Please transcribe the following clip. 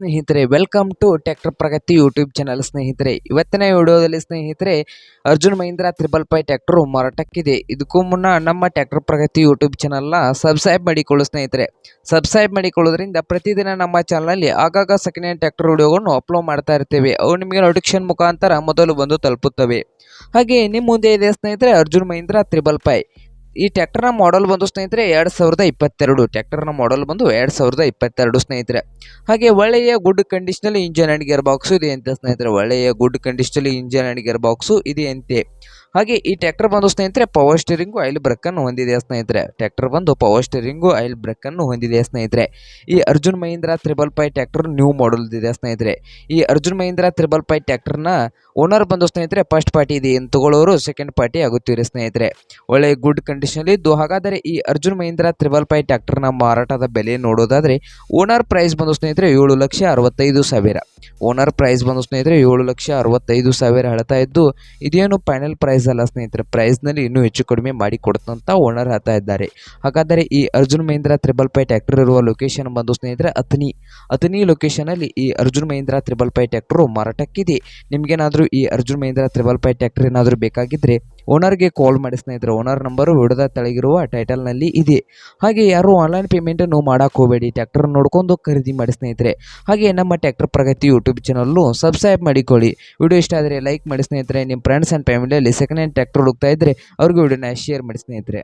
ಸ್ನೇಹಿತರೆ welcome to tractor Pragati YouTube channel ಸ್ನೇಹಿತರೆ. ಇವತ್ತಿನ ವಿಡಿಯೋದಲ್ಲಿ ಸ್ನೇಹಿತರೆ, Arjun Mahindra triple five tractor ಮಾರಾಟಕ್ಕಿದೆ. ಇದಕ್ಕೂ ಮುನ್ನ ನಮ್ಮ ಟ್ಯಾಕ್ಟರ್ ಪ್ರಗತಿ ಯೂಟ್ಯೂಬ್ ಚಾನಲ್ನ ಸಬ್ಸ್ಕ್ರೈಬ್ ಮಾಡಿಕೊಳ್ಳು ಸ್ನೇಹಿತರೆ. ಸಬ್ಸ್ಕ್ರೈಬ್ ಮಾಡಿಕೊಳ್ಳೋದ್ರಿಂದ ಪ್ರತಿದಿನ ನಮ್ಮ ಚಾನಲಲ್ಲಿ ಆಗಾಗ ಸೆಕೆಂಡ್ ಹ್ಯಾಂಡ್ ಟ್ಯಾಕ್ಟರ್ ವಿಡಿಯೋಗಳನ್ನು ಅಪ್ಲೋಡ್ ಮಾಡ್ತಾ ಇರ್ತೇವೆ. ಅವು ನಿಮಗೆ ನೋಟಿಫಿಕೇಶನ್ ಮುಖಾಂತರ ಮೊದಲು ಬಂದು ತಲುಪುತ್ತವೆ. ಹಾಗೆ ನಿಮ್ಮ ಮುಂದೆ ಇದೆ ಸ್ನೇಹಿತರೆ, ಅರ್ಜುನ್ ಮಹೀಂದ್ರ ತ್ರಿಬಲ್ ಫೈ ಈ ಟ್ಯಾಕ್ಟರ್ನ ಮಾಡೆಲ್ ಬಂದು ಸ್ನೇಹಿತರೆ ಎರಡು ಸಾವಿರದ ಇಪ್ಪತ್ತೆರಡು. ಟ್ಯಾಕ್ಟರ್ನ ಮಾಡೆಲ್ ಬಂದು ಎರಡು ಸಾವಿರದ ಇಪ್ಪತ್ತೆರಡು ಸ್ನೇಹಿತರೆ. ಹಾಗೆ ಒಳ್ಳೆಯ ಗುಡ್ ಕಂಡೀಷನಲ್ಲಿ ಇಂಜನ್ ಆ್ಯಂಡ್ ಗೇರ್ ಬಾಕ್ಸು ಇದೆ ಅಂತ ಸ್ನೇಹಿತರೆ. ಒಳ್ಳೆಯ ಗುಡ್ ಕಂಡೀಷನಲ್ಲಿ ಇಂಜನ್ ಆ್ಯಂಡ್ ಗೇರ್ ಬಾಕ್ಸು ಇದೆ ಅಂತೆ. ಹಾಗೆ ಈ ಟ್ರ್ಯಾಕ್ಟರ್ ಬಂದು ಸ್ನೇಹಿತರೆ ಪವರ್ ಸ್ಟೀರಿಂಗ್ ಆಯಿಲ್ ಬ್ರೇಕನ್ನು ಹೊಂದಿದೆ ಸ್ನೇಹಿತರೆ. ಟ್ರ್ಯಾಕ್ಟರ್ ಬಂದು ಪವರ್ ಸ್ಟೀರಿಂಗು ಆಯಿಲ್ ಬ್ರೇಕನ್ನು ಹೊಂದಿದೆ ಸ್ನೇಹಿತರೆ. ಈ Arjun Mahindra triple five tractor new model ಇದೆ ಸ್ನೇಹಿತರೆ. ಈ ಅರ್ಜುನ್ ಮಹೀಂದ್ರ ತ್ರಿಬಲ್ ಫೈ ಟ್ರ್ಯಾಕ್ಟರ್ನ ಓನರ್ ಬಂದು ಸ್ನೇಹಿತರೆ ಫಸ್ಟ್ ಪಾರ್ಟಿ ಇದೆ ತಗೊಳ್ಳೋರು ಸೆಕೆಂಡ್ ಪಾರ್ಟಿ ಆಗುತ್ತೀರಿ ಸ್ನೇಹಿತರೆ. ಒಳ್ಳೆ ಗುಡ್ ಕಂಡೀಷನ್ ಇದ್ದು, ಹಾಗಾದರೆ ಈ ಅರ್ಜುನ್ ಮಹೀಂದ್ರ ತ್ರಿಬಲ್ ಫೈ ಟ್ರ್ಯಾಕ್ಟರ್ನ ಮಾರಾಟದ ಬೆಲೆ ನೋಡೋದಾದರೆ ಓನರ್ ಪ್ರೈಸ್ ಬಂದು ಸ್ನೇಹಿತರೆ, ಏಳು ಲಕ್ಷ ಅರವತ್ತೈದು ಸಾವಿರ. ಓನರ್ ಪ್ರೈಸ್ ಬಂದು ಸ್ನೇಹಿತರೆ, ಏಳು ಲಕ್ಷ ಅರವತ್ತೈದು ಸಾವಿರ ಹೇಳ್ತಾ ಇದ್ದು, ಇದೇನು ಫೈನಲ್ ಪ್ರೈಸ್ ಅಲ್ಲ ಸ್ನೇಹಿತರೆ, ಪ್ರೈಸ್ನಲ್ಲಿ ಇನ್ನೂ ಹೆಚ್ಚು ಕಡಿಮೆ ಮಾಡಿ ಕೊಡ್ತಂತ ಓನರ್ ಹೇಳ್ತಾ ಇದ್ದಾರೆ. ಹಾಗಾದರೆ ಈ Arjun Mahindra triple five tractor ಇರುವ ಲೊಕೇಶನ್ ಬಂದು ಸ್ನೇಹಿತರೆ ಅಥನಿ ಅತನಿ ಲೊಕೇಶನಲ್ಲಿ ಈ Arjun Mahindra triple five tractor ಮಾರಾಟಕ್ಕಿದೆ. ನಿಮಗೇನಾದರೂ ಈ Arjun Mahindra triple five tractor ಏನಾದರೂ ಬೇಕಾಗಿದ್ದರೆ ಓನರ್ಗೆ ಕಾಲ್ ಮಾಡಿ ಸ್ನೇಹಿತರೆ ಓನರ್ ನಂಬರು ವಿಡದ ತೆಳಗಿರುವ ಟೈಟಲ್ನಲ್ಲಿ ಇದೆ. ಹಾಗೆ ಯಾರು ಆನ್ಲೈನ್ ಪೇಮೆಂಟನ್ನು ಮಾಡಕ್ಕೆ ಹೋಗಬೇಡಿ ಟ್ಯಾಕ್ಟರ್ ನೋಡ್ಕೊಂಡು ಖರೀದಿ ಮಾಡಿ ಸ್ನೇಹಿತರೆ. ಹಾಗೆ ನಮ್ಮ tractor Pragati YouTube channel subscribe ಮಾಡಿಕೊಳ್ಳಿ. ವಿಡಿಯೋ ಇಷ್ಟ ಆದರೆ ಲೈಕ್ ಮಾಡಿ ಸ್ನೇಹಿತರೆ. ನಿಮ್ಮ ಫ್ರೆಂಡ್ಸ್ ಆ್ಯಂಡ್ ಫ್ಯಾಮಿಲಿಯಲ್ಲಿ ಸೆಕೆಂಡ್ ಹ್ಯಾಂಡ್ ಟ್ಯಾಕ್ಟರ್ ಹುಡುಕ್ತಾ ಇದ್ದರೆ ಅವ್ರಿಗೆ ವಿಡಿಯೋನ ಶೇರ್ ಮಾಡಿ ಸ್ನೇಹಿತರೆ.